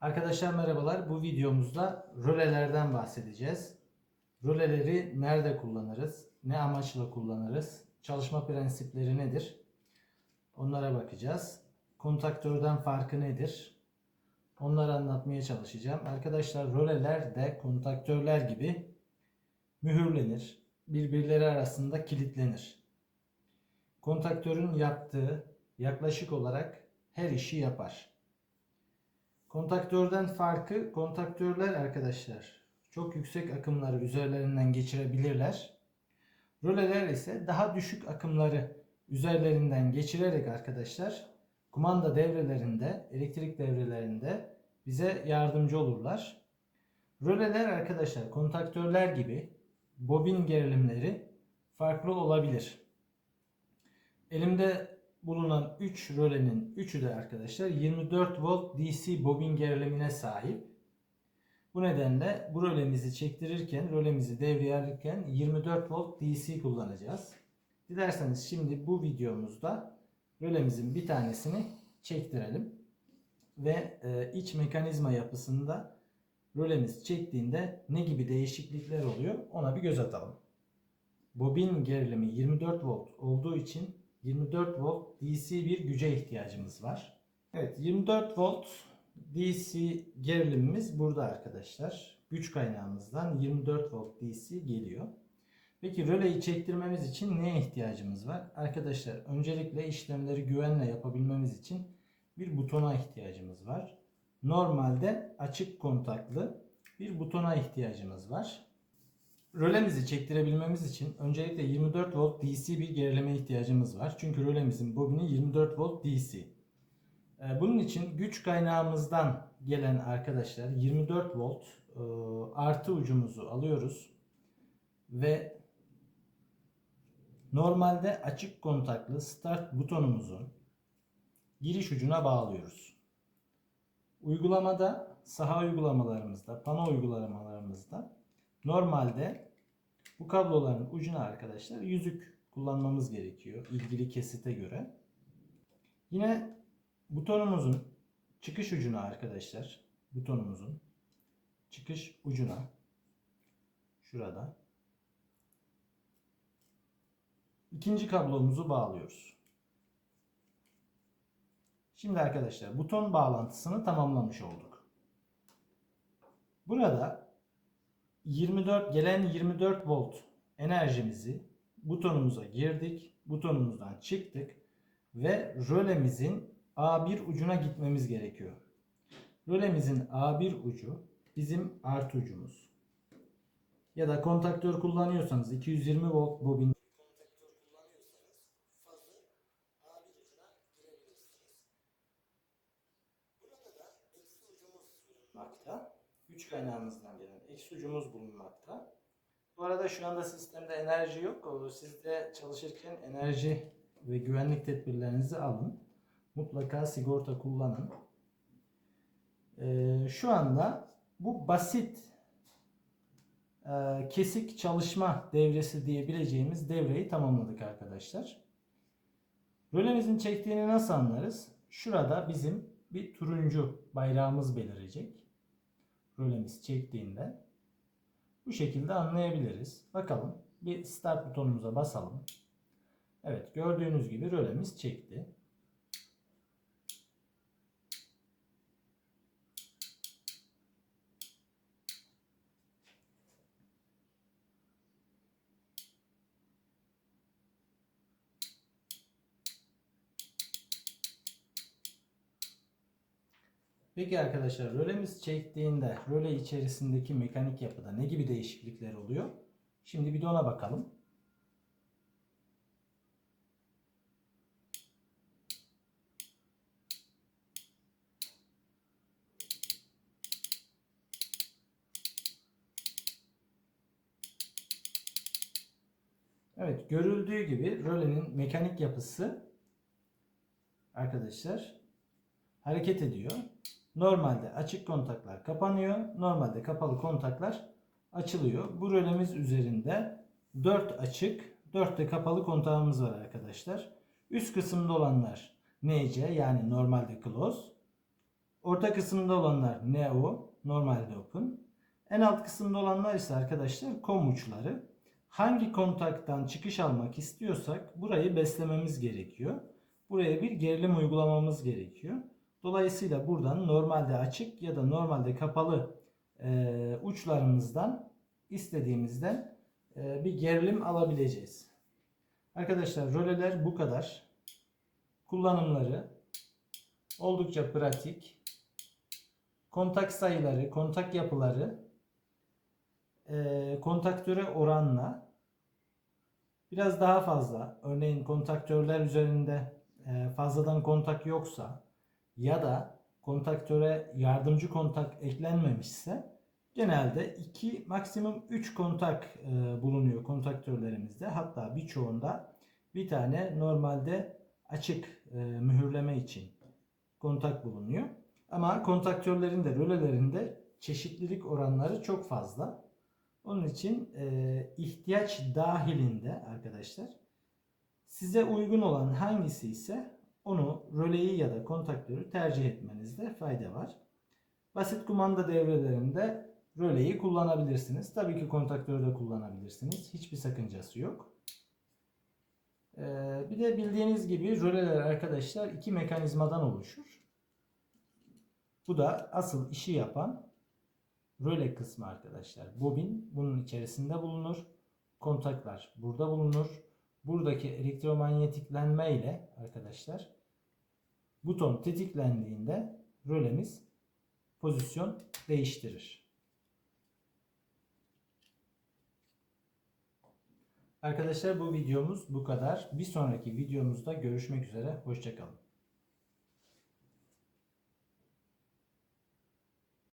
Arkadaşlar merhabalar. Bu videomuzda rölelerden bahsedeceğiz. Röleleri nerede kullanırız? Ne amaçla kullanırız? Çalışma prensipleri nedir? Onlara bakacağız. Kontaktörden farkı nedir? Onları anlatmaya çalışacağım. Arkadaşlar röleler de kontaktörler gibi mühürlenir. Birbirleri arasında kilitlenir. Kontaktörün yaptığı yaklaşık olarak her işi yapar. Kontaktörden farkı kontaktörler arkadaşlar çok yüksek akımları üzerlerinden geçirebilirler. Röleler ise daha düşük akımları üzerlerinden geçirerek arkadaşlar kumanda devrelerinde, elektrik devrelerinde bize yardımcı olurlar. Röleler arkadaşlar kontaktörler gibi bobin gerilimleri farklı olabilir. Elimde bulunan 3 rölenin 3'ü de arkadaşlar 24 volt DC bobin gerilimine sahip. Bu nedenle bu rölemizi çektirirken, rölemizi devreye alırken 24 volt DC kullanacağız. Dilerseniz şimdi bu videomuzda rölemizin bir tanesini çektirelim. Ve e, iç mekanizma yapısında rölemiz çektiğinde ne gibi değişiklikler oluyor ona bir göz atalım. Bobin gerilimi 24 volt olduğu için 24 volt DC bir güce ihtiyacımız var. Evet 24 volt DC gerilimimiz burada arkadaşlar. Güç kaynağımızdan 24 volt DC geliyor. Peki röleyi çektirmemiz için neye ihtiyacımız var? Arkadaşlar öncelikle işlemleri güvenle yapabilmemiz için bir butona ihtiyacımız var. Normalde açık kontaklı bir butona ihtiyacımız var. Rölemizi çektirebilmemiz için öncelikle 24 volt DC bir gerileme ihtiyacımız var. Çünkü rölemizin bobini 24 volt DC. Ee, Bunun için güç kaynağımızdan gelen arkadaşlar 24 volt e, artı ucumuzu alıyoruz ve normalde açık kontaklı start butonumuzun giriş ucuna bağlıyoruz. Uygulamada, saha uygulamalarımızda, pano uygulamalarımızda normalde bu kabloların ucuna arkadaşlar yüzük kullanmamız gerekiyor ilgili kesite göre. Yine butonumuzun çıkış ucuna arkadaşlar, butonumuzun çıkış ucuna şurada ikinci kablomuzu bağlıyoruz. Şimdi arkadaşlar buton bağlantısını tamamlamış olduk. Burada 24 gelen 24 volt enerjimizi butonumuza girdik. Butonumuzdan çıktık ve rölemizin A1 ucuna gitmemiz gerekiyor. Rölemizin A1 ucu bizim artı ucumuz. Ya da kontaktör kullanıyorsanız 220 volt bobin kontaktör kullanıyorsanız fazı A1 ucuna girebilirsiniz. Burada da eksi ucumuz bulunmakta. Güç kaynağımızdan gelen eksi ucumuz bulunmakta. Bu arada şu anda sistemde enerji yok. Siz de çalışırken enerji ve güvenlik tedbirlerinizi alın. Mutlaka sigorta kullanın. Ee, şu anda bu basit e, kesik çalışma devresi diyebileceğimiz devreyi tamamladık arkadaşlar. Rölemizin çektiğini nasıl anlarız? Şurada bizim bir turuncu bayrağımız belirecek. Rölemiz çektiğinde bu şekilde anlayabiliriz. Bakalım bir start butonumuza basalım. Evet gördüğünüz gibi rölemiz çekti. Peki arkadaşlar rölemiz çektiğinde röle içerisindeki mekanik yapıda ne gibi değişiklikler oluyor? Şimdi bir de ona bakalım. Evet görüldüğü gibi rölenin mekanik yapısı arkadaşlar hareket ediyor. Normalde açık kontaklar kapanıyor. Normalde kapalı kontaklar açılıyor. Bu rölemiz üzerinde 4 açık, 4 de kapalı kontağımız var arkadaşlar. Üst kısımda olanlar NC yani normalde close. Or Orta kısımda olanlar Neo, normalde Open. En alt kısımda olanlar ise arkadaşlar COM uçları. Hangi kontaktan çıkış almak istiyorsak burayı beslememiz gerekiyor. Buraya bir gerilim uygulamamız gerekiyor. Dolayısıyla buradan normalde açık ya da normalde kapalı e, uçlarımızdan istediğimizden e, bir gerilim alabileceğiz. Arkadaşlar röleler bu kadar. Kullanımları oldukça pratik. Kontak sayıları, kontak yapıları e, kontaktöre oranla biraz daha fazla. Örneğin kontaktörler üzerinde e, fazladan kontak yoksa ya da kontaktöre yardımcı kontak eklenmemişse genelde 2 maksimum 3 kontak e, bulunuyor kontaktörlerimizde. Hatta birçoğunda bir tane normalde açık e, mühürleme için kontak bulunuyor. Ama kontaktörlerin de rölelerinde çeşitlilik oranları çok fazla. Onun için e, ihtiyaç dahilinde arkadaşlar size uygun olan hangisi ise onu röleyi ya da kontaktörü tercih etmenizde fayda var. Basit kumanda devrelerinde röleyi kullanabilirsiniz. Tabii ki kontaktörü de kullanabilirsiniz. Hiçbir sakıncası yok. Ee, bir de bildiğiniz gibi röleler arkadaşlar iki mekanizmadan oluşur. Bu da asıl işi yapan röle kısmı arkadaşlar. Bobin bunun içerisinde bulunur. Kontaklar burada bulunur. Buradaki elektromanyetiklenme ile arkadaşlar buton tetiklendiğinde rölemiz pozisyon değiştirir. Arkadaşlar bu videomuz bu kadar. Bir sonraki videomuzda görüşmek üzere. Hoşçakalın.